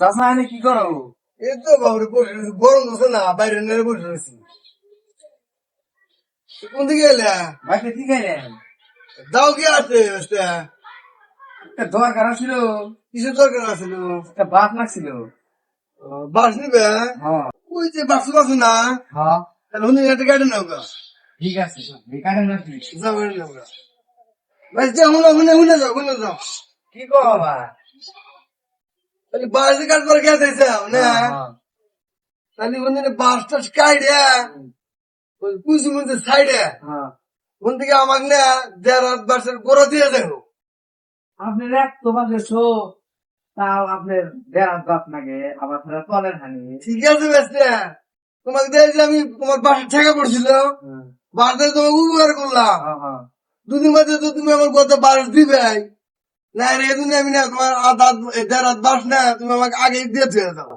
চাষা এনে কি করো এই তো বাবুরে বসে রয়েছি গরম হচ্ছে না বাইরে নেড়ে বসে রয়েছি কোন দিকে এলে বাড়িতে ঠিক গেলেন দাও কি আছে দরকার ছিল কিসের দরকার আছে একটা বাস লাগছিল বাস নিবে ওই যে বাস বাস না তাহলে হুনি একটা গাড়ি নাও গা ঠিক আছে গাড়ি নাও গা বাস যাও হুনে হুনে যাও হুনে যাও কি কো তাহলে বাস কাজ করে গেছে না? হ্যাঁ, কাইডে কুচি সাইডে হ্যাঁ। থেকে আমাকে না দেড় হাত বাসের গোড়া দিয়ে দেখো আপনার এক তোমার শো তাও আপনার দেড় বাপ নাগে আবার ফেরা তলের হানি। ঠিক আছে বেসতে। তোমাকে দেখছি আমি তোমার বাসা ঠেকা পড়ছিল বাসে তোমাকে উপকার করলাম। হ্যাঁ, হ্যাঁ। দুদিন মধ্যে তো তুমি আমার কত বাস দিবে না রে দুদিন আমি না তোমার আধ হাত দেড় হাত বাস না তুমি আমাকে আগে দিয়ে দিয়ে দাও